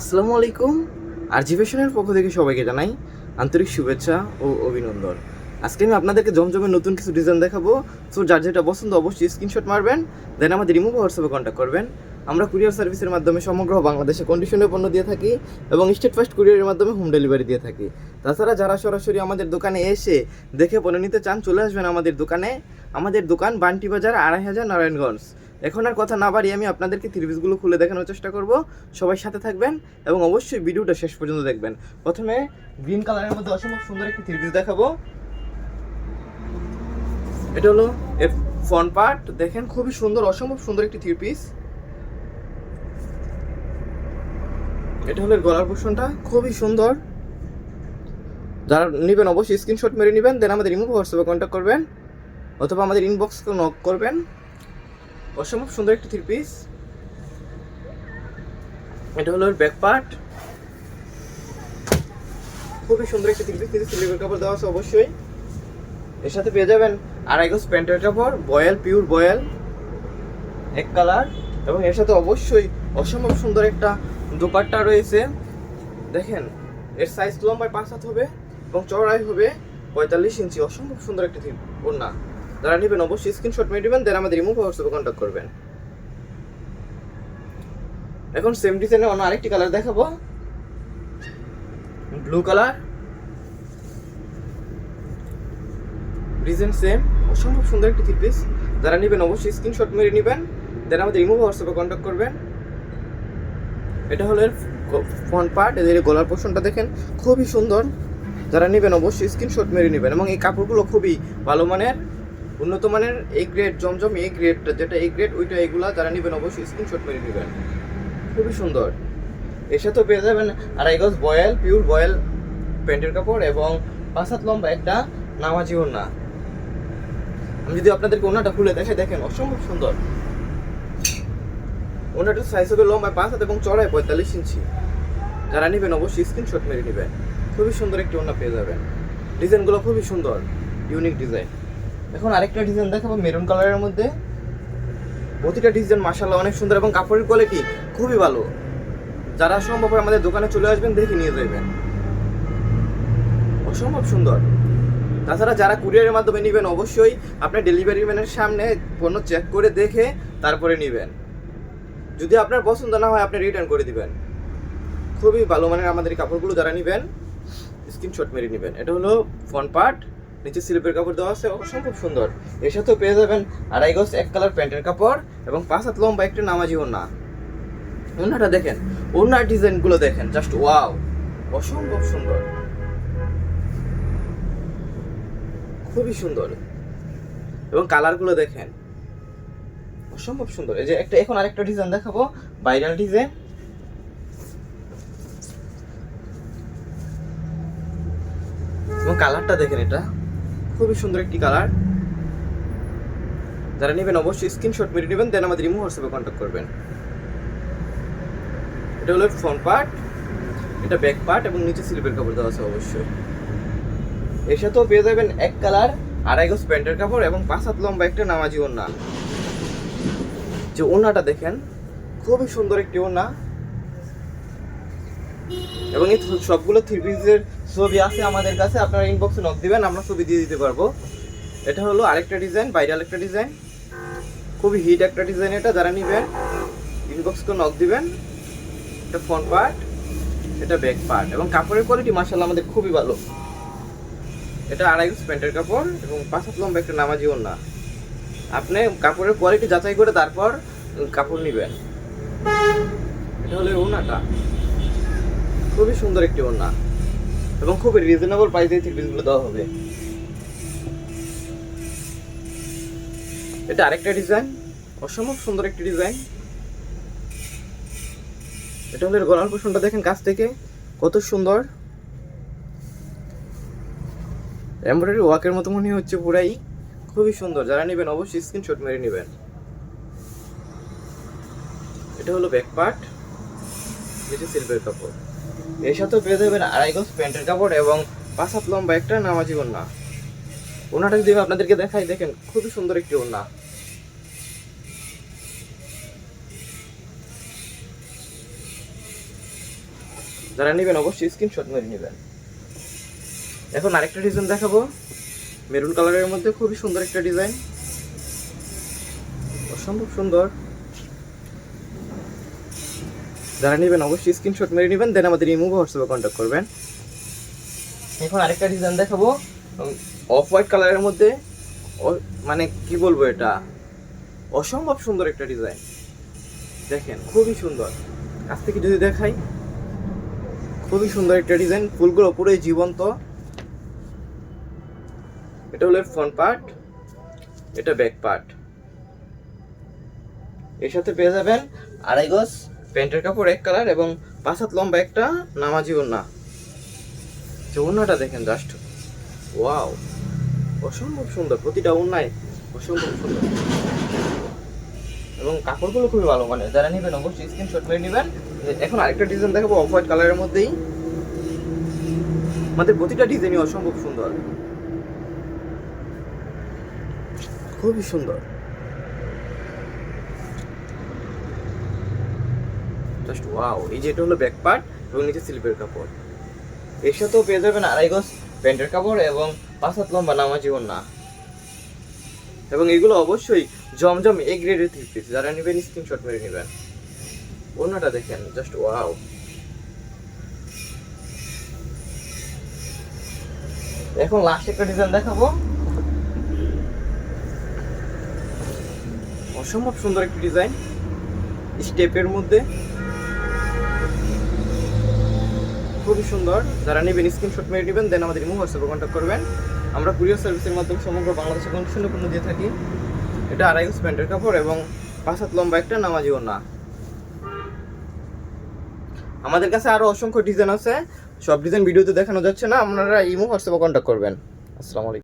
আসসালামু আলাইকুম। আর জিভেশনের পক্ষ থেকে সবাইকে জানাই আন্তরিক শুভেচ্ছা ও অভিনন্দন। আজকে আমি আপনাদেরকে জমজমের নতুন কিছু ডিজাইন দেখাবো। সো যার যেটা পছন্দ অবশ্যই স্ক্রিনশট মারবেন দেন আমাদের রিমুভ হোয়াটসঅ্যাপে কন্ট্যাক্ট করবেন। আমরা কুরিয়ার সার্ভিসের মাধ্যমে সমগ্র বাংলাদেশে কন্ডিশনে পণ্য দিয়ে থাকি এবং স্টেট ফার্স্ট কুরিয়ারের মাধ্যমে হোম ডেলিভারি দিয়ে থাকি। তাছাড়া যারা সরাসরি আমাদের দোকানে এসে দেখে পণ্য নিতে চান, চলে আসবেন আমাদের দোকানে। আমাদের দোকান বান্টি বাজার, আড়াই হাজার নারায়ণগঞ্জ। এখন আর কথা না বাড়িয়ে আমি আপনাদেরকে থ্রিপিসগুলো খুলে দেখানোর চেষ্টা করব। সবাই সাথে থাকবেন এবং অবশ্যই ভিডিওটা শেষ পর্যন্ত দেখবেন। প্রথমে গ্রিন কালারের মধ্যে অসম্ভব সুন্দর একটি থ্রিপিস দেখাবো। এটা হলো ফ্রন্ট পার্ট দেখেন, খুবই সুন্দর, অসম্ভব সুন্দর একটি থ্রি পিস এটা হলো গলার পোষণটা খুবই সুন্দর। যারা নেবেন অবশ্যই স্ক্রিনশট মেরে নেবেন দেন আমাদের ইমো হোয়াটসঅ্যাপে কন্ট্যাক্ট করবেন, অথবা আমাদের ইনবক্সকে নক করবেন। অসম্ভব সুন্দর একটি থ্রি পিস এটা হলো ব্যাক পার্ট খুবই সুন্দর একটি থ্রি পিস কিন্তু সিলিভার কাপড় দেওয়া আছে অবশ্যই। এর সাথে পেয়ে যাবেন আড়াই গজ প্যান্টের কাপড়, বয়েল পিওর বয়েল, এক কালার এবং এর সাথে অবশ্যই অসম্ভব সুন্দর একটা দোপাট্টা রয়েছে। দেখেন, এর সাইজ লম্বায় পাঁচ হাত হবে এবং চড়াই হবে পঁয়তাল্লিশ ইঞ্চি। অসম্ভব সুন্দর একটি ওড়না। যারা নেবেন অবশ্যই স্ক্রিনশট মেরে নেবেন দেন আমাদের রিমুভ হোয়াটসঅ্যাপে কন্ট্যাক্ট করবেন। এখন সেম ডিজাইনের অন্য আরেকটি কালার দেখাবো। ব্লু কালার ডিজাইন সেম অসম্ভব সুন্দর একটি থ্রি পিস যারা নেবেন অবশ্যই স্ক্রিনশট মেরে নেবেন দেন আমাদের রিমুভ হোয়াটসঅ্যাপে কন্ট্যাক্ট করবেন। এটা হলো ফ্রন্ট পার্ট এদের গলার পোর্শনটা দেখেন, খুবই সুন্দর। যারা নেবেন অবশ্যই স্ক্রিনশট মেরে নেবেন, এবং এই কাপড়গুলো খুবই ভালো মানের। উন্নত মানের এই গ্রেড জমজম এই গ্রেডটা যেটা এই গ্রেড ওইটা এগুলা যারা নেবেন অবশ্যই স্ক্রিনশট মেরে নেবেন। খুবই সুন্দর। এর সাথেও পেয়ে যাবেন আড়াই গজ বয়েল পিওর বয়েল প্যান্টের কাপড় এবং পাঁচ হাত লম্বা একটা নামাজি ওড়না। আমি যদি আপনাদেরকে ওনাটা খুলে দেখে দেখেন অসম্ভব সুন্দর। ওনাটার সাইজ হবে লম্বায় পাঁচ হাত এবং চড়ায় পঁয়তাল্লিশ ইঞ্চি। যারা নেবেন অবশ্যই স্ক্রিনশট মেরে নেবেন। খুবই সুন্দর একটি ওনা পেয়ে যাবেন। ডিজাইনগুলো খুবই সুন্দর ইউনিক ডিজাইন এখন আরেকটা ডিজাইন দেখাবো মেরুন কালারের মধ্যে। প্রতিটা ডিজাইন মাসাল্লাহ অনেক সুন্দর এবং কাপড়ের কোয়ালিটি খুবই ভালো। যারা সম্ভব আমাদের দোকানে চলে আসবেন, দেখে নিয়ে যাবেন। অসম্ভব সুন্দর। তাছাড়া যারা কুরিয়ারের মাধ্যমে নেবেন, অবশ্যই আপনার ডেলিভারি ম্যানের সামনে পণ্য চেক করে দেখে তারপরে নেবেন। যদি আপনার পছন্দ না হয়, আপনি রিটার্ন করে দিবেন। খুবই ভালো মানের আমাদের কাপড়গুলো যারা নেবেন স্ক্রিনশট মেরে নেবেন। এটা হলো ফ্রন্ট পার্ট নিচে স্লিপের কাপড় দেওয়া আছে অসম্ভব সুন্দর। এর সাথেও পেয়ে যাবেন আড়াই গজ এক কালার প্যান্টের কাপড় এবং পাঁচ হাত লম্বা একটা নামাজি ওড়না। ওড়নাটা দেখেন, ওড়নার ডিজাইনগুলো দেখেন, জাস্ট ওয়াও, অসম্ভব সুন্দর। খুবই সুন্দর। এবং কালারগুলো দেখেন, অসম্ভব সুন্দর। এই যে একটা, এখন আরেকটা ডিজাইন দেখাবো, ভাইরাল ডিজাইন। এবং কালারটা দেখেন এটা। খুবই সুন্দর একটি কালার যারা নেবেন অবশ্যই স্ক্রিনশট মেরে নেবেন দেন আমাদের ইমো হোয়াটসঅ্যাপে কন্ট্যাক্ট করবেন। এটা হলো ফ্রন্ট পার্ট এটা ব্যাক পার্ট এবং নিচে স্লিপের কাপড় দেওয়া আছে অবশ্যই। এর সাথেও পেয়ে যাবেন এক কালার আড়াই গজ প্যান্টের কাপড় এবং পাঁচ হাত লম্বা একটা নামাজি ওড়না। যে ওড়নাটা দেখেন, খুবই সুন্দর একটি ওড়না। এবং এই সবগুলো থ্রি পিসের ছবি আছে আমাদের কাছে, আপনারা ইনবক্সে নক দিবেন, আমরা ছবি দিয়ে দিতে পারব। এটা হলো আরেকটা ডিজাইন বাইরে আরেকটা ডিজাইন খুবই হিট একটা ডিজাইন এটা, যারা নিবেন ইনবক্সকে নক দিবেন। এটা ফ্রন্ট পার্ট এটা ব্যাক পার্ট এবং কাপড়ের কোয়ালিটি মার্শাল্লাহ আমাদের খুবই ভালো। এটা আড়াই প্যান্টের কাপড়, এবং পাঁচ হাত লম্বা একটা নামাজি ওড়না। আপনি কাপড়ের কোয়ালিটি যাচাই করে তারপর কাপড় নেবেন। এটা হলো এই ওড়নাটা। খুবই সুন্দর একটি ওড়না। এবং খুবই রিজনেবল প্রাইসে এই থ্রি দেওয়া হবে। এটা আরেকটা ডিজাইন অসম্ভব সুন্দর একটি ডিজাইন এটা হলো গলার পোষণটা, দেখেন কাছ থেকে কত সুন্দর। এমব্রয়ডারি ওয়ার্কের মতো মনে হচ্ছে পুরাই। খুবই সুন্দর, যারা নেবেন অবশ্যই স্ক্রিনশট মেরে নেবেন। এটা হলো ব্যাক পার্ট যেটি সিলভার কাপড়। এর সাথেও পেয়ে যাবেন আড়াই গজ প্যান্টের কাপড় এবং পাঁচ হাত লম্বা একটা নামাজি ওড়না। ওনাটা যদি আপনাদেরকে দেখাই, দেখেন খুবই সুন্দর একটি ওড়না। যারা নেবেন অবশ্যই স্ক্রিনশট মেরে নেবেন। এখন আরেকটা ডিজাইন দেখাবো। মেরুন কালারের মধ্যে খুবই সুন্দর একটা ডিজাইন অসম্ভব সুন্দর। যারা নেবেন অবশ্যই স্ক্রিনশট মেরে নেবেন দেন আমাদের ইমো হোয়াটসঅ্যাপে কন্ট্যাক্ট করবেন। এখন আরেকটা ডিজাইন দেখাবো অফ হোয়াইট কালারের মধ্যে মানে কি বলব এটা? অসম্ভব সুন্দর একটা ডিজাইন দেখেন, খুবই সুন্দর। কাছ থেকে যদি দেখাই, খুবই সুন্দর একটা ডিজাইন ফুলগুলো পুরোই জীবন্ত। এটা হলো ফ্রন্ট পার্ট এটা ব্যাক পার্ট এর সাথে পেয়ে যাবেন আড়াই গজ প্যান্টের কাপড় এক কালার এবং পাঁচ হাত লম্বা একটা নামাজি ওড়না। যে ওড়নাটা দেখেন জাস্ট ওয়াও অসম্ভব সুন্দর, প্রতিটা ওড়নায় অসম্ভব সুন্দর। এবং কাপড়গুলো খুবই ভালো মানে যারা নেবেন অবশ্যই স্ক্রিনশট মেরে নেবেন। এখন আরেকটা ডিজাইন দেখাবো অফ হোয়াইট কালারের মধ্যেই। আমাদের প্রতিটা ডিজাইনই অসম্ভব সুন্দর। খুবই সুন্দর। জাস্ট ওয়াও এই যে এটা হলো ব্যাক পার্ট এবং নিচে স্লিপের কাপড়। এর সাথেও পেয়ে যাবেন আড়াই গজ প্যান্টের কাপড় এবং পাঁচ হাত লম্বা নামাজি ওড়না এবং এগুলো অবশ্যই জমজম এ গ্রেডের থ্রি পিস যারা নেবেন স্ক্রিনশট মেরে নেবেন। ওড়নাটা দেখেন জাস্ট ওয়াও এখন লাস্ট একটা ডিজাইন দেখাবো। অসম্ভব সুন্দর একটি ডিজাইন স্টেপের মধ্যে। খুবই সুন্দর। যারা নেবেন স্ক্রিনশট মেরে নেবেন দেন আমাদের ইমো হোয়াটসঅ্যাপে কন্ট্যাক্ট করবেন। আমরা কুরিয়ার সার্ভিসের মাধ্যমে সমগ্র বাংলাদেশে কন্ডিশনে পণ্য দিয়ে থাকি। এটা আড়াই ইঞ্চ প্যান্টের কাপড় এবং পাঁচ হাত লম্বা একটা নামাজি না আমাদের কাছে আরও অসংখ্য ডিজাইন আছে। সব ডিজাইন ভিডিওতে দেখানো যাচ্ছে না। আপনারা ইমো হোয়াটসঅ্যাপে কন্ট্যাক্ট করবেন। আসসালামু আলাইকুম।